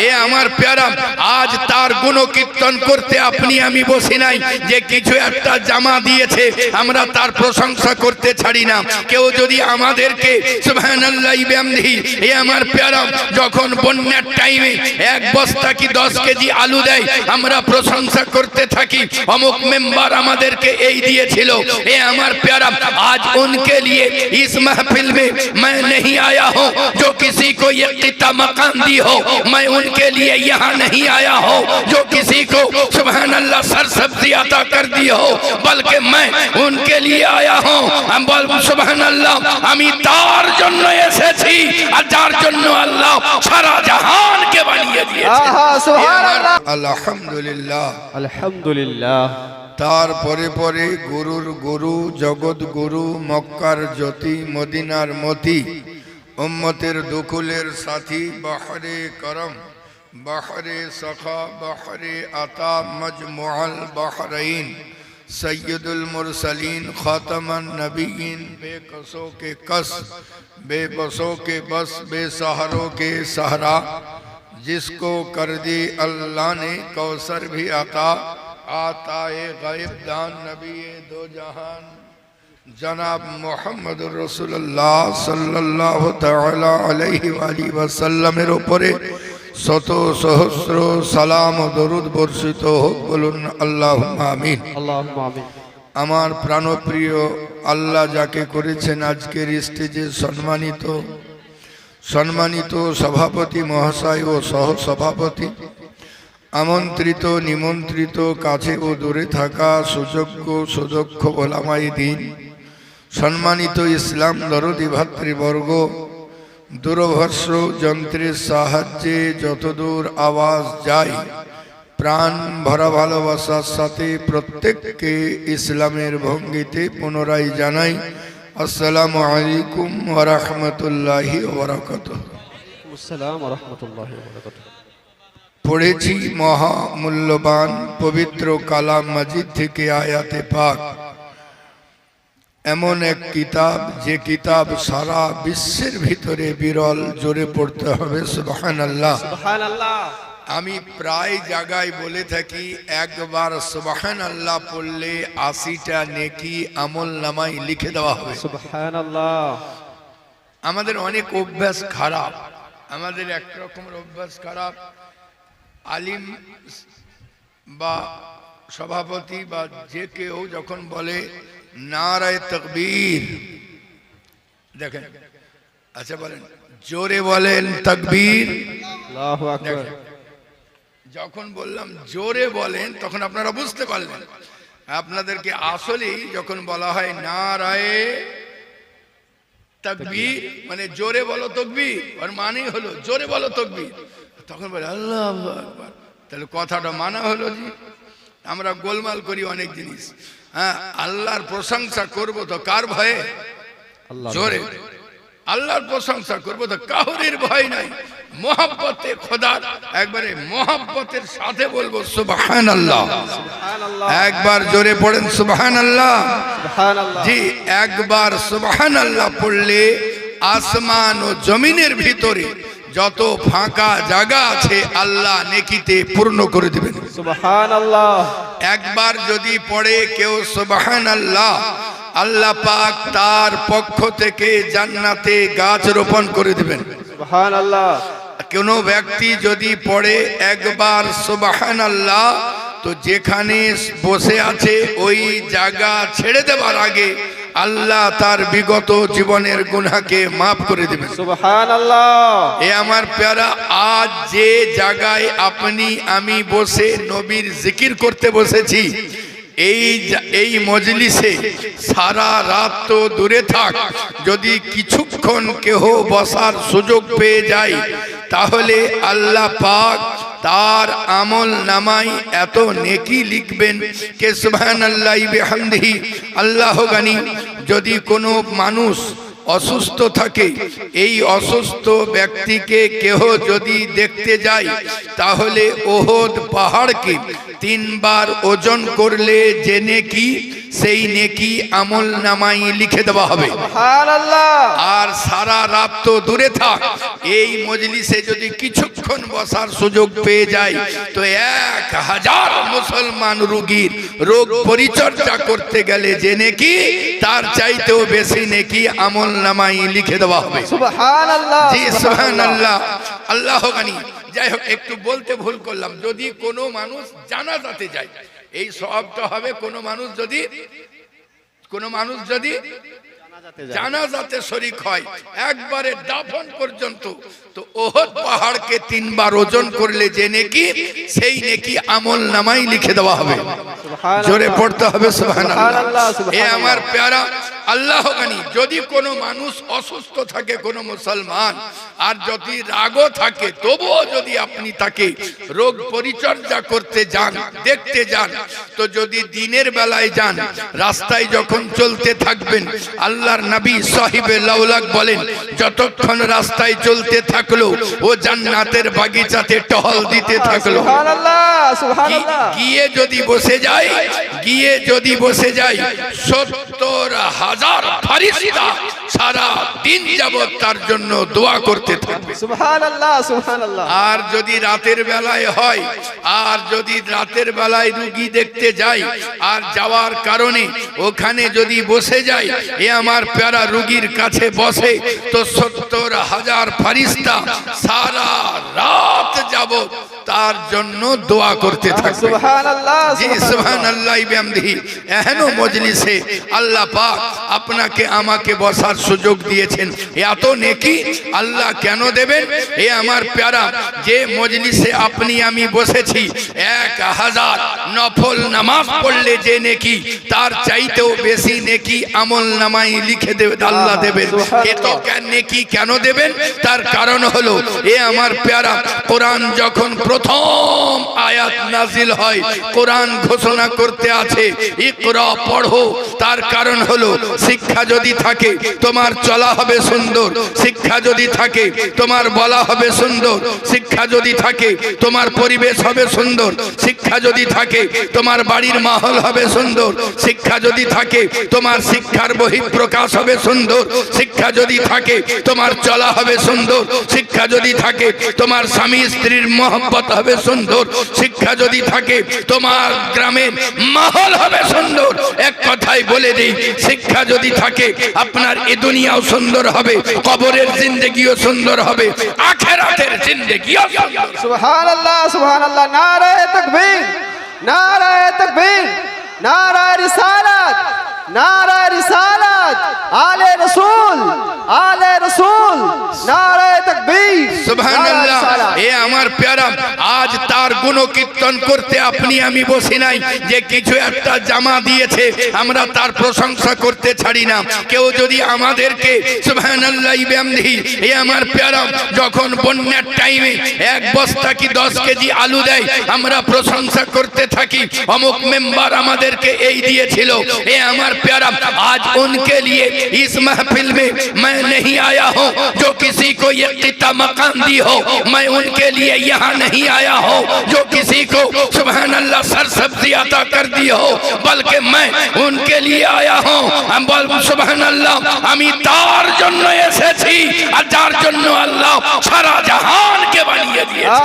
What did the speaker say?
এ আমার প্যারা আজ তার গুণ কীর্তন করতে আপনি আমি বসি নাই যে কিছু একটা জামা দিয়েছে আমরা তার প্রশংসা করতে ছাড়ি না কেউ যদি আমাদেরকে সুবহানাল্লাহ বিহামদিহি এ আমার প্যারা যখন বন্যার টাইমে এক বস্তা কি দশ কেজি আলু দেয় আমরা প্রশংসা করতে থাকি অমুক মেম্বার আমাদেরকে এই দিয়েছিল এ আমার प्यारा आज उनके लिए इस महफिल में मैं नहीं आया हूँ जो किसी को ये किता मकान दी हो मैं उनके लिए यहाँ नहीं आया हूँ जो किसी को सुबहान अल्लाह सर सब्जी अता कर दी हो बल्कि मैं उनके लिए आया हूँ हम বল সুবহান আল্লাহ আমি তার জন্য এসেছি আর যার জন্য আল্লাহ সারা জাহানকে বানিয়ে দিয়েছে আহা সুবহানাল্লাহ আলহামদুলিল্লাহ আলহামদুলিল্লাহ তারপরে পরে গুরুর গুরু জগৎ গুরু মক্কার জ্যোতি মদিনার মতি উম্মতের দুকুলের সাথী বহরে করম بحر سخا بحر عطا مجموع البحرین سید المرسلین، خاتم النبیین، بے قصوں کے قص بے بسوں کے بس، بے سہروں کے سہرا جس کو کر دی اللہ نے، کوثر بھی عطا آتا غیب دان نبی دو جہان۔ جناب محمد رسول اللہ صلی اللہ تعالی علیہ وآلہ وسلم پورے শত সহস্র সালাম ও দরুদ বর্ষিত হোক বলুন আল্লাহ আমিন। আমার প্রাণপ্রিয় আল্লাহ যাকে করেছেন আজকের স্টেজে সম্মানিত সম্মানিত সভাপতি মহাশয় ও সহ সভাপতি আমন্ত্রিত নিমন্ত্রিত কাছে ও দূরে থাকা সুযোগ্য সুদক্ষ ওলামাই দিন সম্মানিত ইসলাম দরদি ভাতৃবর্গ দূরভর্ষ যন্ত্রের সাহায্যে যতদূর আওয়াজ যায় প্রাণ ভরা ভালোবাসার সাথে প্রত্যেককে ইসলামের ভঙ্গিতে পুনরায় জানাই আসসালামু আলাইকুম ওরহমতুল্লাহি ওবরাকাত পড়েছি মহামূল্যবান পবিত্র কালাম মাজিদ থেকে আয়াতে পাক। এমন এক কিতাব যে কিতাব সারা বিশ্বের ভিতরে বিরল জোরে পড়তে হবে সুবহান আল্লাহ আমি প্রায় জায়গায় বলে থাকি একবার সুবহান আল্লাহ পড়লে আশিটা নেকি আমল নামাই লিখে দেওয়া হবে। আমাদের অনেক অভ্যাস খারাপ আমাদের এক রকমের অভ্যাস খারাপ। আলিম বা সভাপতি বা যে কেউ যখন বলে নারায় তকবীর। দেখেন আচ্ছা বলেন জোরে বলেন তকবীর। যখন বললাম জোরে বলেন তখন আপনারা বুঝতে পারলেন। আপনাদেরকে আসলেই যখন বলা হয় না রায়ে তকবীর মানে জোরে বলো তকবীর ওর মানেই হলো জোরে বলো তকবীর। তখন বলে আল্লাহ তাহলে কথাটা মানা হলো জি। আমরা গোলমাল করি অনেক জিনিস। হ্যাঁ আল্লাহর প্রশংসা করব তো কার ভয়ে? জোরে। আল্লাহর প্রশংসা করব তো কাহুরির ভয় নাই। মোহাব্বতে খোদার একবারে মোহাব্বতের সাথে বলব সুবহান আল্লাহ একবার জোরে পড়েন সুবহান আল্লাহ জি একবার সুবহান আল্লাহ পড়লে আসমান ও জমিনের ভিতরে যত ফাঁকা জায়গা আছে আল্লাহ নেকিতে পূর্ণ করে একবার যদি পড়ে কেউ সুবহান আল্লাহ আল্লাহ পাক তার পক্ষ থেকে জান্নাতে গাছ রোপণ করে দিবেন। সুবহানাল্লাহ। কোনো ব্যক্তি যদি পড়ে একবার সুবহান আল্লাহ তো যেখানে বসে আছে ওই জায়গা ছেড়ে দেওয়ার আগে আল্লাহ তার বিগত জীবনের গুনাহকে মাফ করে দেবেন। এ আমার প্যারা আজ যে জায়গায় আপনি আমি বসে নবীর জিকির করতে বসেছি এই এই মজলিসে সারা রাত তো দূরে থাক যদি কিছুক্ষণ কেহ বসার সুযোগ পেয়ে যায় তাহলে আল্লাহ পাক তার আমল নামাই এত নেকি লিখবেন কে আল্লাহ বিহামদিহি, আল্লাহ গানি, যদি কোনো মানুষ অসুস্থ থাকে, এই অসুস্থ ব্যক্তিকে কেহ যদি দেখতে যায়, তাহলে ওহদ পাহাড়কে তিনবার ওজন করলে যে নেকি সেই নেকি আমল নামাই লিখে দেওয়া হবে। আর সারা রাত তো দূরে থাক। এই মজলিসে যদি কিছুক্ষণ বসার সুযোগ পেয়ে যায় তো এক হাজার মুসলমান রুগীর রোগ পরিচর্যা করতে গেলে যে নেকি তার চাইতেও বেশি নেকি আমল নামাই লিখে দেওয়া হবে। আল্লাহ জি আল্লাহ আল্লাহ গানি যাই হোক একটু বলতে ভুল করলাম। যদি কোনো মানুষ জানাজাতে যায় এই সবটা হবে কোনো মানুষ যদি কোনো মানুষ যদি জানাজাতে শরিক হয় একবারে দাফন পর্যন্ত তো ওহদ পাহাড়কে তিনবার ওজন করলে যে নেকি সেই নেকি আমল নামাই লিখে দেওয়া হবে। জোরে পড়তে হবে সুবহানাল্লাহ, এ আমার প্যারা আল্লাহ গানি যদি কোনো মানুষ অসুস্থ থাকে কোনো মুসলমান আর যদি রাগও থাকে তবুও যদি আপনি তাকে রোগ পরিচর্যা করতে যান দেখতে যান তো যদি দিনের বেলায় যান রাস্তায় যখন চলতে থাকবেন আল্লাহর নবী সাহিবে লাউলাক বলেন যতক্ষণ রাস্তায় চলতে থাকল ও জান্নাতের বাগিচাতে টহল দিতে থাকল। গিয়ে যদি বসে যায় গিয়ে যদি বসে যায় সত্তর হাজার ফারিস্তা সারা দিন যাবত তার জন্য দোয়া করতে থাকবে। আর যদি রাতের বেলায় হয় আর যদি রাতের বেলায় রুগী দেখতে যাই আর যাওয়ার কারণে ওখানে যদি বসে যায় এ আমার প্যারা রুগীর কাছে বসে তো সত্তর হাজার ফারিস্তা সারা রাত যাবত তার জন্য দোয়া করতে থাকবে। সুবহান আল্লাহ জি বিহামদিহি এহেন মজলিসে আল্লাহ পাক আপনাকে আমাকে বসার সুযোগ দিয়েছেন। এত নেকি? আল্লাহ কেন দেবেন? এ আমার প্যারা যে মজলিসে আপনি আমি বসেছি এক হাজার নফল নামাজ পড়লে যে নেকি তার চাইতেও বেশি নেকি আমল নামাই লিখে দেবে আল্লাহ দেবেন। এত নেকি কেন দেবেন? তার কারণ হলো এ আমার প্যারা কোরআন যখন প্রথম আয়াত নাজিল হয়। কোরআন ঘোষণা করতে আছে। ইকরা, পড়ো। তার কারণ হলো, শিক্ষা যদি থাকে, তোমার চলা হবে সুন্দর। শিক্ষা যদি থাকে, তোমার বলা হবে সুন্দর। শিক্ষা যদি থাকে, তোমার পরিবেশ হবে সুন্দর। শিক্ষা যদি থাকে, তোমার বাড়ির মাহল হবে সুন্দর। শিক্ষা যদি থাকে, তোমার শিক্ষার বহিঃপ্রকাশ হবে সুন্দর। শিক্ষা যদি থাকে, তোমার চলা হবে সুন্দর। শিক্ষা যদি থাকে, তোমার স্বামী স্ত্রীর মহব্বত হবে সুন্দর। শিক্ষা যদি থাকে, তোমার গ্রামের মাহল হবে সুন্দর। এক কথাই বলে দিই, শিক্ষা যদি থাকে, আপনার এ দুনিয়াও সুন্দর হবে, কবরের জিন্দগিও সুন্দর হবে, আখেরাতের জিন্দগিও সুন্দর হবে। সুবহান আল্লাহ সুবহান আল্লাহ নারায়ে তাকবীর নারায়ে তাকবীর, নারায়ে রিসালাত নারায়ে রিসালাত, আলে রাসূল। আলে রসুল নারায় তকবীর। সুবহানাল্লাহ। এ আমার প্যারা আজ তার গুণ কীর্তন করতে আপনি আমি বসি নাই। যে কিছু একটা জামা দিয়েছে আমরা তার প্রশংসা করতে ছাড়ি না। কেউ যদি আমাদেরকে সুবহানাল্লাহ ইবামদি এ আমার প্যারা যখন বন্যার টাইমে এক বস্তা কি 10 কেজি আলু দেয় আমরা প্রশংসা করতে থাকি। অমুক মেম্বার আমাদেরকে এই দিয়েছিল। এ আমার প্যারা আজ উনকে লিয়ে ইস মাহফিল মে मैं नहीं आया हूँ जो किसी को ये किता मकान दी हो मैं उनके लिए यहाँ नहीं आया हूँ जो किसी को सुबहान अल्लाह सर सब्जी अता कर दी हो बल्कि मैं उनके लिए आया हूँ हम বল সুবহান আল্লাহ আমি তার জন্য এসেছি আর যার জন্য আল্লাহ সারা জাহানকে বানিয়ে দিয়েছে